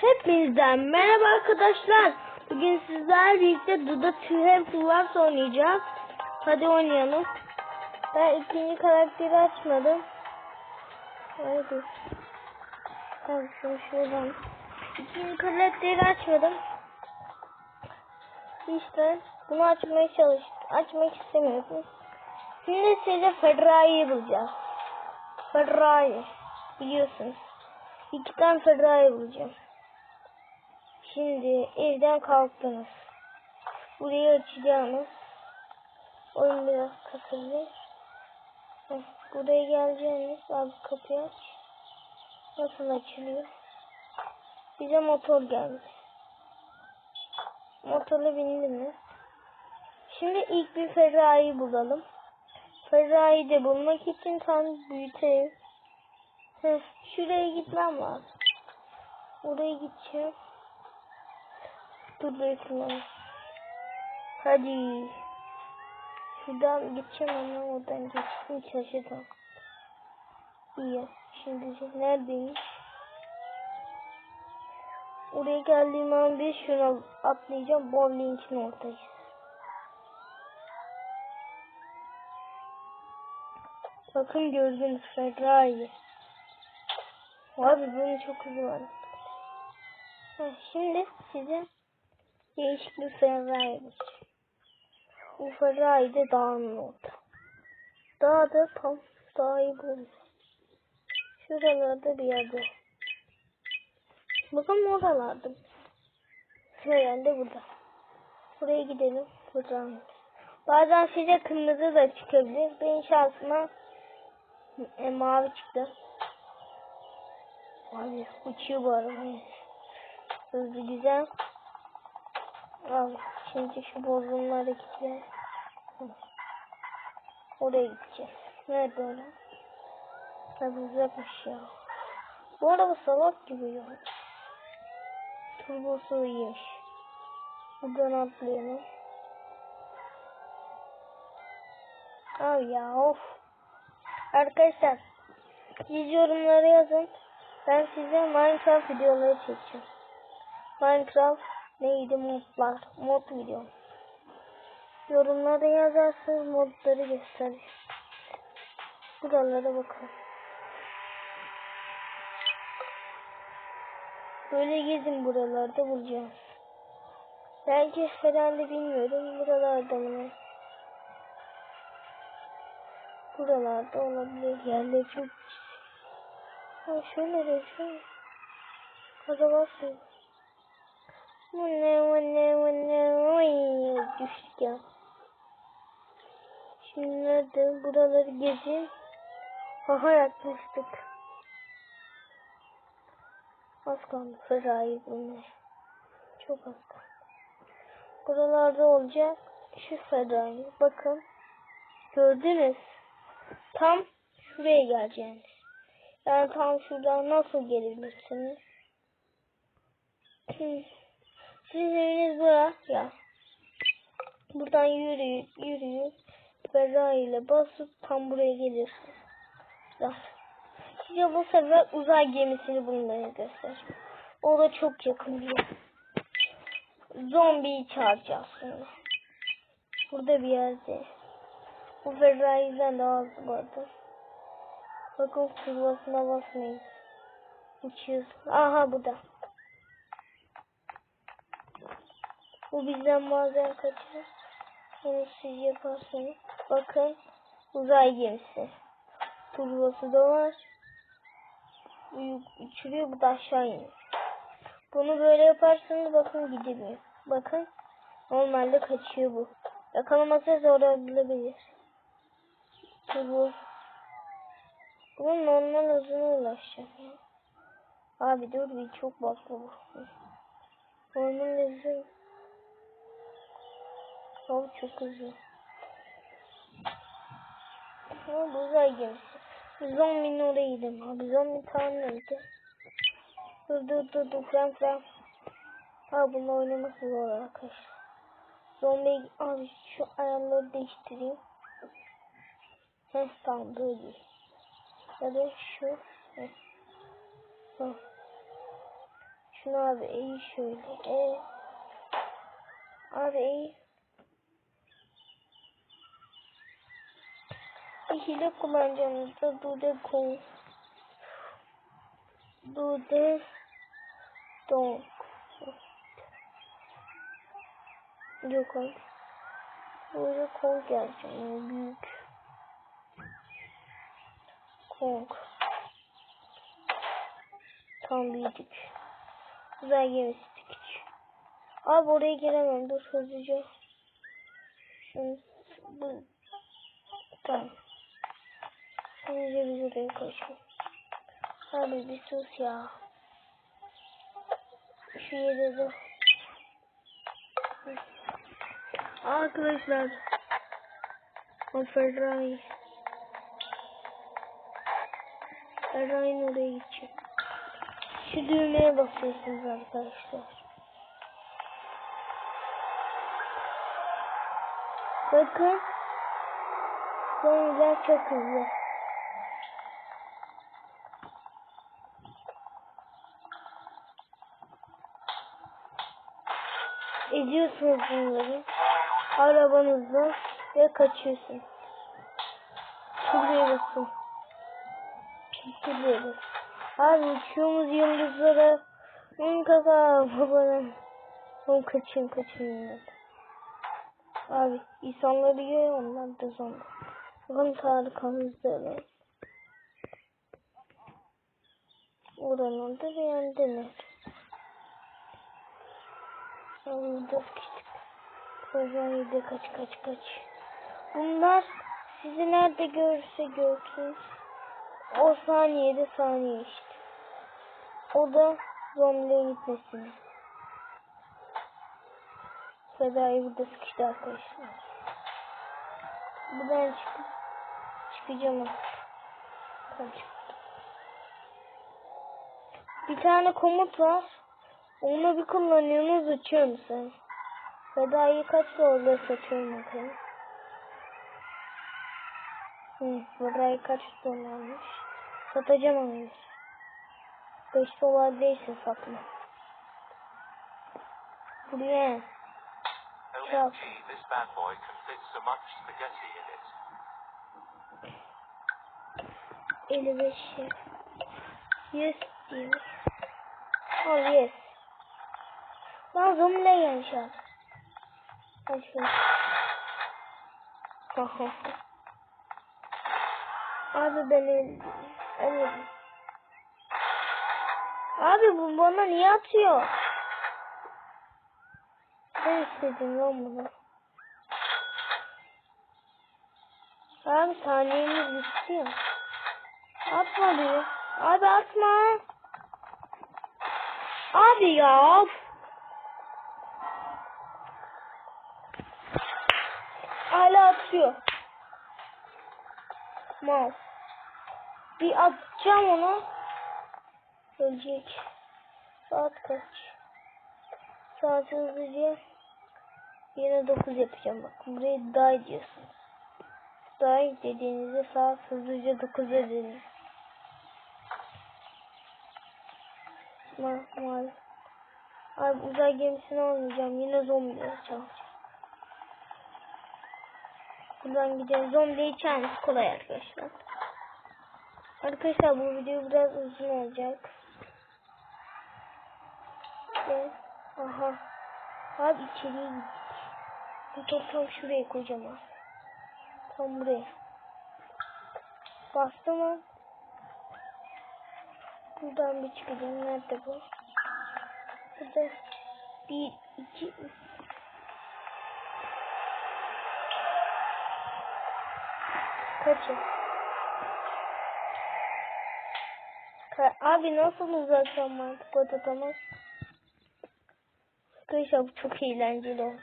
Hepinizden merhaba arkadaşlar. Bugün sizlerle birlikte Duda Tühem Plus oynayacağız. Hadi oynayalım. Ben ikinci karakteri açmadım. Hadi. Tamam şuradan. İkinci karakteri açmadım. İşte bunu açmaya çalıştım. Açmak istemiyorum. Şimdi size Fedra'yı bulacağız. Fedra'yı. Biliyorsunuz. İki tane Fedra'yı bulacağım. Şimdi evden kalktınız. Burayı açacağınız. Oyun biraz kasılır. Heh, Buraya geleceğiniz. Abi kapıyı aç. Nasıl açılıyor? Bize motor geldi. Motorla bindiniz. Şimdi ilk bir Ferrari'yi bulalım. Ferrari'yi de bulmak için tam büyütelim. Heh, şuraya gitmem lazım. Oraya gideceğim. Bekle. Hadi. Şuradan gideceğim ama oradan geçtim şaşırdım. İyi. Şimdi neredeymiş? Oraya geldiğim an bir şuna atlayacağım. Bowling'in ortayız. Bakın gördünüz Ferrari. Abi bunun çok hızlı Şimdi size değişik bir Ferrari bulacağım. Bu Ferrari de dağın orada. Dağ da tam dağı bulmuş. Şuralarda bir yerde. Bakın oralarda. Herhalde burada. Buraya gidelim. Buradan. Bazen size kırmızı da çıkabilir. Benim şansıma e, mavi çıktı. Abi uçuyor bu araba. Hızlı güzel. Al şimdi şu hareketler. Oraya gideceğiz. Nerede orada? Tabi uzakmış ya. Bu araba salak gibi ya. Turbosu iyiymiş. Buradan atlayalım. Al ya of. Arkadaşlar siz yorumlara yazın. Ben size Minecraft videoları çekeceğim. Minecraft neydi modlar? Mod video. Yorumlara yazarsınız modları gösterir. Buralara bakın. Böyle gezin buralarda bulacağız. Belki herhalde bilmiyorum. Buralarda mı? Buralarda olabilir. Yerleri çok Ha şöyle de şöyle. Basın. Bu ne bu ne bu ne Oy, düştük. Şimdi nerede? Buraları gezin. Aha yaklaştık. Az kaldı Ferrari bulmaya. Çok az kaldı. Buralarda olacak. Şu Ferrari. Bakın. Gördünüz. Tam şuraya geleceğiniz. Yani tam şuradan nasıl gelebilirsiniz? Sizin eviniz ya. Buradan yürüyüp yürüyüp Ferrari ile basıp tam buraya gelirsiniz. Ya. Size bu sefer uzay gemisini bulmayı göster. O da çok yakın bir yer. Zombiyi çağıracağız şimdi. Burada bir yerde. Bu Ferrari'den daha hızlı vardı. Bakın kurvasına basmayın. Uçuyoruz. Aha bu da. Bu bizden bazen kaçır. Bunu siz yaparsanız. Bakın uzay gemisi. Turbosu da var. Bu uçuruyor bu da aşağı iniyor. Bunu böyle yaparsanız bakın gidemiyor. Bakın normalde kaçıyor bu. Yakalaması zor olabilir. Turbo bunun normal hızına ulaşacak. Abi dur bir çok bakma bu. Normal hızı. Abi çok hızlı. Ama bu uzay gemisi. Zombinin oraya gidelim abi. Zombi tam nerede? Dur dur dur dur fren fren. Abi bunu oynaması zor arkadaşlar. Zombi abi şu ayarları değiştireyim. Heh tamam böyle. Ya da şu. Heh. Heh. Şunu abi iyi şöyle. E. Abi iyi. Bir hile kullanacağımızda Dude Kong. Dude Dong. Yok abi. Böyle Kong. Yani büyük. Kong. Tam büyüdük. Güzel gemisi küçük. Abi oraya giremem. Dur hızlıca. Şunu bu tamam. Hızlıca biz oraya koşalım. Abi bir sus ya. Şu yere de. Arkadaşlar. O Ferrari. Ferrari'nin oraya gidecek. Şu düğmeye basıyorsunuz arkadaşlar. Bakın. Zombiler çok hızlı. Ediyorsunuz bunları. Arabanızla ve kaçıyorsun. Şuraya basın. Şuraya basın. Abi uçuyoruz yıldızlara. Benim kaka babanın. Oğlum kaçayım kaçayım. Abi insanları yiyor onlar da zombi. Bakın tarikamızda Oranın da beğendiler. Burada sıkıştık. Kozanya'da kaç kaç kaç. Bunlar sizi nerede görürse görsün. O saniyede saniye işte. O da zombilerin gitmesini. Feda'yı burada sıkıştı arkadaşlar. Buradan çıkıp çıkacağım. Kaç. Bir tane komut var. Onu bir kullanıyorsunuz uçuyorsun sen. Feda'yı kaç dolarla satıyorum bakalım. Hı, Feda'yı kaç dolarmış. Satacağım onu. 5 dolar değilse satma. Buraya. İn it. 55 100 diyor. Oh yes. Gelmiş abi. Hadi şöyle. abi ben öldüm. Ölmedim. Abi bu bana niye atıyor? Ben istedim lan bunu. Abi saniyemiz bitti ya. Atma diyor. Abi atma. Abi ya. Hala atıyor. Mal. Bir atacağım onu. Ölecek. Saat kaç? Saat hızlıca. Yine 9 yapacağım bak. Burayı daha ediyorsunuz. Daha dediğinizde saat hızlıca 9 edin. Ma mal. Abi uzay gemisini almayacağım. Yine zombileri çalacağım. Buradan gidelim. Zombiyi çalmış kolay arkadaşlar. Arkadaşlar bu video biraz uzun olacak. Ve aha. Abi içeriye gittik. Bu top tam şuraya koyacağım abi. Tam buraya. Bastı mı? Buradan bir çıkacağım. Nerede bu? Burada bir, iki, üç. Kaçın. Ka abi nasıl uzaksam mantık odatamaz? Arkadaşlar çok eğlenceli oldu.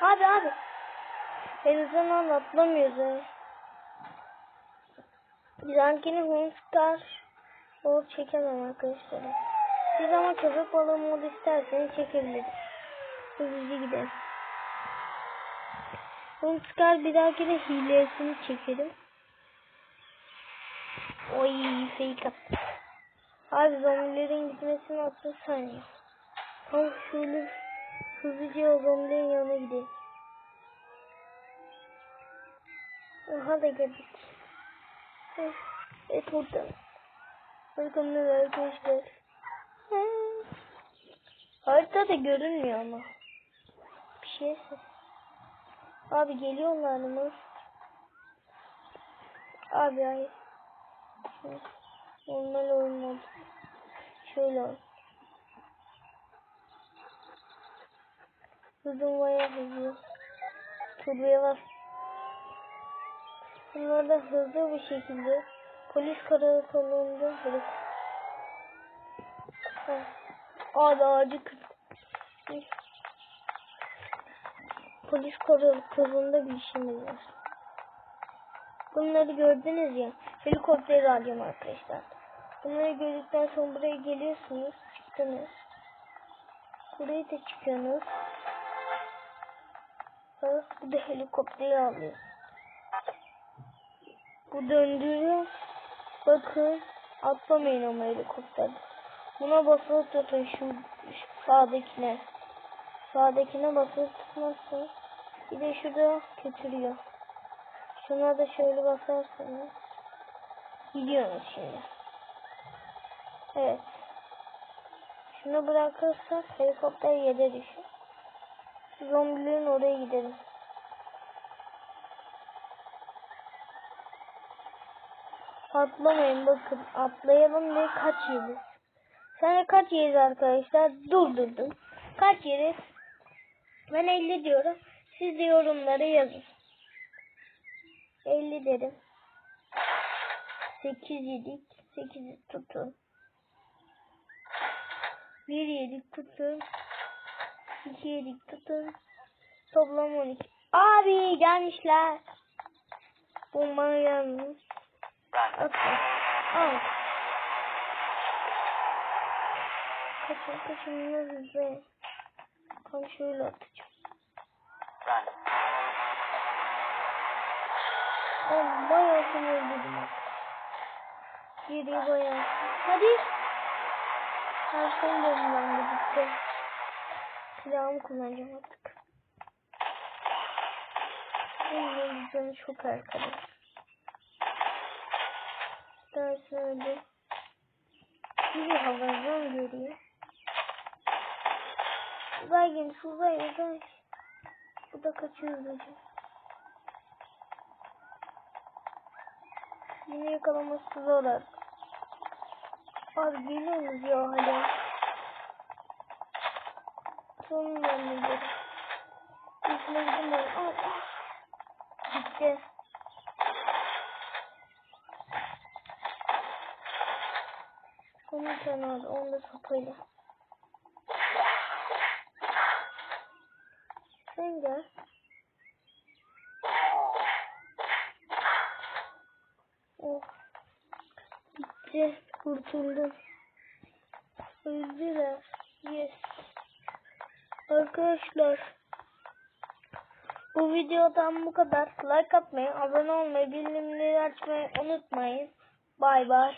Abi abi. Denizden atlamıyoruz. Bizimkini Homestar o çekemem arkadaşlar. Siz ama köpek balığı modu isterseniz çekebiliriz. Hızlıca gidelim. Homestar bir dahaki de hilesini çekelim. Oy fake up. Abi zombilerin gitmesine 30 saniye. Tam şöyle hızlıca o zombilerin yanına gidelim. Aha da geldik. Evet oradan. Arkamda arkadaşlar. Eh. Haritada görünmüyor ama. Bir şey ses. Abi geliyorlar mı? Abi hayır. Normal olmadı. Şöyle ol. Hızım bayağı hızlı. Turboya bas. Bunlar da hızlı bir şekilde polis karakolunda bırak. Abi ağacı kır. Polis karakolunda bir işimiz var. Bunları gördünüz ya. Helikopteri arıyorum arkadaşlar. Bunları gördükten sonra buraya geliyorsunuz. Çıktınız. Buraya da çıkıyorsunuz. Ha, bu da helikopteri alıyor. Bu döndürüyor. Bakın atlamayın ama helikopter. Buna basılı tutun şu, şu sağdakine. Sağdakine basılı tutmazsa bir de şurada götürüyor. Şuna da şöyle basarsanız gidiyoruz şimdi. Evet. Şunu bırakırsak helikopter yere düşür. Zombilerin oraya gidelim. Atlamayın bakın. Atlayalım diye kaç yeriz. De kaç yeriz arkadaşlar? Durdurdum. Kaç yeriz? Ben 50 diyorum. Siz de yorumlara yazın. 50 dedim. 8 yedik. 8'i tutun. 1 yedik tutun. 2 yedik tutun. Toplam 12. Abi gelmişler. Bomba gelmiş. Atma. Al. Kaçın kaçın hızlı. Tam şöyle atacağım. Ben bayağı sinirliydim. Geriye bayağı. Hadi. Her bölümden de bitti. Silahımı kullanacağım artık. Benim canım çok arkadaş. Ders öyle. Bir havadan görüyor. Uzay gemisi uzay uzay. Bu da kaçıyor hızlıca. Yine yakalaması zor artık. Abi geliyoruz ya hala. Sonun gidemiyorum. Al al. Gitti. Onun tane vardı. Onu da sopayla. Gel. Oh. Bitti. Kurtuldum. Öldüler. Yes. Arkadaşlar. Bu videodan bu kadar. Like atmayı, abone olmayı, bildirimleri açmayı unutmayın. Bay bay.